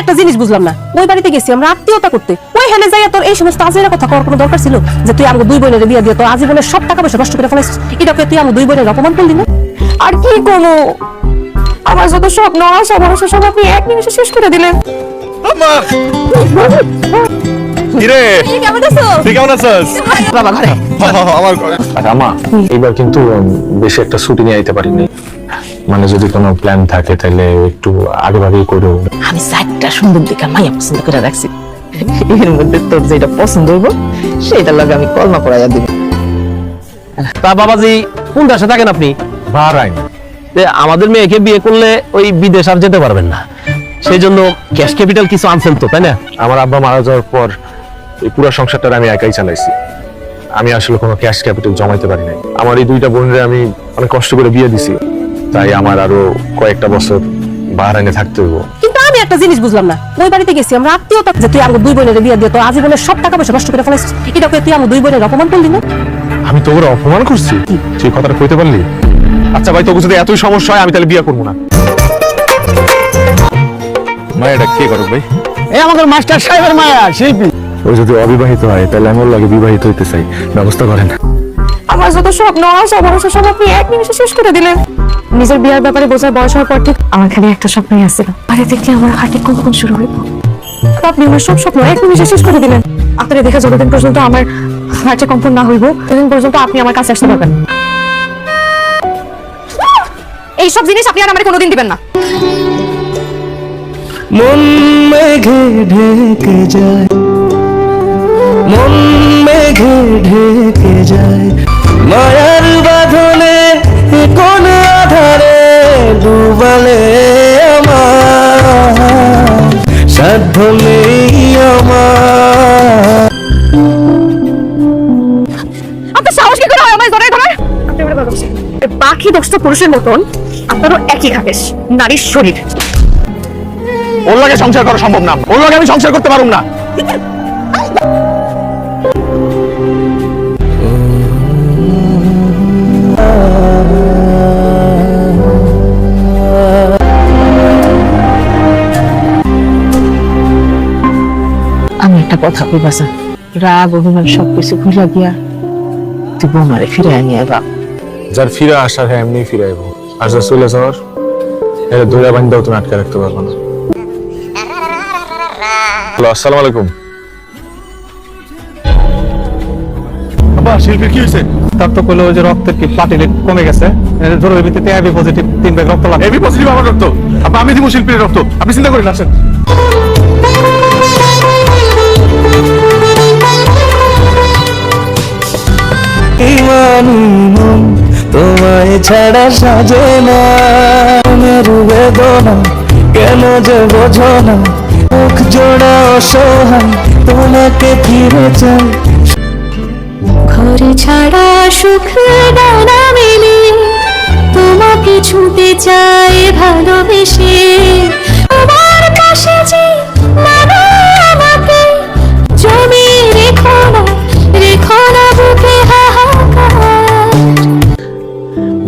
একটা জিনিস বুঝলাম না। ওই বাড়িতে গেছি আমরা আত্মীয়তা করতে। ওই হেলে যাইয়া তোর এই সমস্ত আজেরা কথা করার কোনো দরকার ছিল? যে তুই আমাকে দুই বোনের বিয়ে দিয়ে তোর আজীবনের সব টাকা পয়সা নষ্ট করে ফেলাইছিস এটাকে তুই আমার দুই বোনের অপমান করলি না? আর কি করব? আমার যত স্বপ্ন আশা ভরসা সব আপনি এক নিমিষে শেষ করে দিলেন। কিরে? কেমন আছো তুই কেমন আছিস? বাবা ঘরে। আমার আচ্ছা আমা এইবার কিন্তু বেশি একটা ছুটি নিয়ে আইতে পারিনি। মানে যদি কোনো প্ল্যান থাকে তাহলে একটু আগে ভাগেই করো আমি চারটা সুন্দর দিকে মাইয়া পছন্দ করে রাখছি। এর মধ্যে তোর যেটা পছন্দ হইব সেটা লাগে আমি কলমা করাইয়া দিব। তা বাবাজি কোন দেশে থাকেন আপনি? বারাইন। যে আমাদের মেয়েকে বিয়ে করলে ওই বিদেশ আর যেতে পারবেন না। সেই জন্য ক্যাশ ক্যাপিটাল কিছু আনছেন তো তাই না? আমার আব্বা মারা যাওয়ার পর এই পুরো সংসারটা আমি একাই চালাইছি। আমি আসলে কোনো ক্যাশ ক্যাপিটাল জমাইতে পারি নাই। আমার এই দুইটা বোনরে আমি অনেক কষ্ট করে বিয়ে দিছি। তাই আমার আরও কয়েকটা বছর বাহারাইনে থাকতে হইব। কিন্তু আমি একটা জিনিস বুঝলাম না। ওই বাড়িতে গেছি আমরা আত্মীয়তা যে তুই আমার দুই বোনের বিয়ে দিয়ে তোর আজীবনের সব টাকা পয়সা নষ্ট করে ফেলাইছিস। এটাকে তুই আমার দুই বোনের অপমান করলি না? আমি তোকে অপমান করছি? তুই কথাটা কইতে পারলি? আচ্ছা ভাই তোকে যদি এতই সমস্যা হয় আমি তাহলে বিয়ে করব না। মায়া এটা কে করো ভাই? এই আমাদের মাস্টার সাহেবের মায়া শিল্পী। ও যদি অবিবাহিত হয় তাহলে আমি ওর লাগে বিবাহিত হইতে চাই। ব্যবস্থা করেন। আমার যত স্বপ্ন আশা ভরসা সব আপনি এক নিমিষে শেষ করে দিলেন। নিজের বিয়ার ব্যাপারে বোঝার বয়স হওয়ার পর ঠিক আমার খালি একটা স্বপ্নই আসছিল আরে দেখলে আমার হার্টে কম্পন শুরু হইব? আপনি আমার সব স্বপ্ন এক নিমিষে শেষ করে দিলেন। আপনার দেখে যতদিন পর্যন্ত আমার হার্টে কম্পন না হইব ততদিন পর্যন্ত আপনি আমার কাছে আসতে পারবেন এইসব জিনিস আপনি আর আমার কোনোদিন দিবেন না। মন মেঘে ঢেকে যায়। মন মেঘে ঢেকে যায়। মায়ার বাঁধনে কোন আধারে ডুবালে আমার? সাধ্য নেই আমার। আপনার সাহস কি করে হয় আমায় ছিলেন। এই বাকি দশটা পুরুষের মতন আপনারও একই খাবেশ নারীর শরীর। ওর লাগে সংসার করা সম্ভব না। ওর লাগে আমি সংসার করতে পারুম না। আমি একটা কথা কইবা স্যার রাগ অভিমান সবকিছু ভুলা গিয়া তুই বৌমারে ফিরে আনিয়ে বাপ যার ফিরে আসার হ্যাঁ এমনি ফিরে আইব। আর যার চলে যাওয়ার এটা ধরে বান্ধব তুমি আটকে রাখতে পারব না। হ্যালো আসসালামু আলাইকুম। বাবা শিল্পীর কি হয়েছে তার তো কইলো যে রক্তের কি প্লাটিলেট কমে গেছে। জরুরি ভিত্তিতে এবি পজিটিভ তিন ব্যাগ রক্ত লাগবে। এবি পজিটিভ আমার রক্ত? আব্বা আমি দিব শিল্পীর রক্ত। আপনি চিন্তা করেন আসেন। ছাড়া সাজে না, মেরু বেদনা, কেন যে বোঝো না? মুখ জোড়া অসহায়, তোমাকে ফিরে চাই। ঘরে ছাড়া সুখ ডানা মেলে তোমাকে ছুটে চাই ভালোবেসে।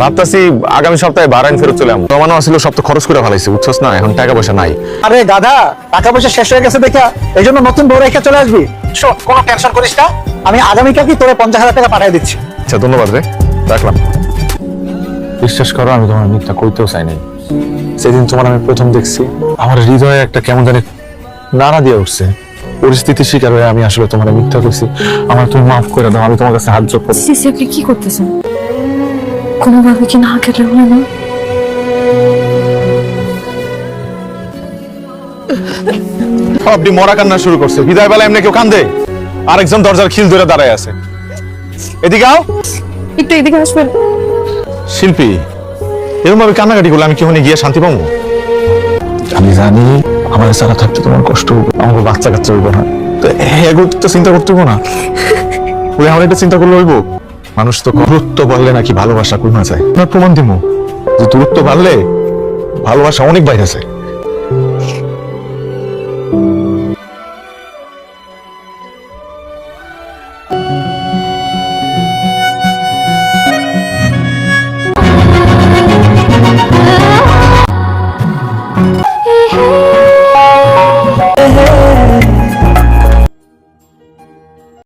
ভাবতাছি আগামী সপ্তাহে বারাইন ফেরত চলে আসব। জমানো আসলে সব তো খরচ করে ফেলাইছি বুঝছস না? এখন টাকা পয়সা নাই। আরে গাধা টাকা পয়সা শেষ হয়ে গেছে দেখা। এই জন্য নতুন বউ রেখে চলে আসবি। শোন কোনো টেনশন করিস না। আমি আগামীকালই তোরে পঞ্চাশ হাজার টাকা পাঠিয়ে দিচ্ছি। আচ্ছা ধন্যবাদ রে। রাখলাম। বিশ্বাস করো আমি তোমার মিথ্যা কইতেও চাই নাই। সেদিন তোমার আমি প্রথম দেখছি। আমার হৃদয়ে একটা কেমন জানি নাড়া দিয়ে উঠছে। পরিস্থিতির শিকার হয়ে আমি আসলে তোমার মিথ্যা কইছি। আমার তুমি মাফ করে দাও আমি তোমার কাছে হাত জোর করছি। আপনি কি করতেছেন? কোনোভাবে কি না কেটে হলো না? আপনি মরা কান্না শুরু করছে। বিদায় বেলা এমনি কেউ কান্দে? আরেকজন দরজার খিল ধরে দাঁড়ায় আছে। এদিকে আও। একটু এদিকে আসবেন। শিল্পী এরকম ভাবে কান্নাকাটি করলে আমি কি গিয়ে শান্তি পাবো? আমি জানি আমার সারা থাকতে তোমার কষ্ট হবে আমার বাচ্চা কাচ্চা হইব না। তো এগুলো তো চিন্তা করতে হইব না। ওই আমার এটা চিন্তা করলে হইব। মানুষ তো গুরুত্ব বললে নাকি ভালোবাসা কমে যায়। আপনার প্রমাণ দিব যে দূরত্ব বাড়লে ভালোবাসা অনেক বাইরে আছে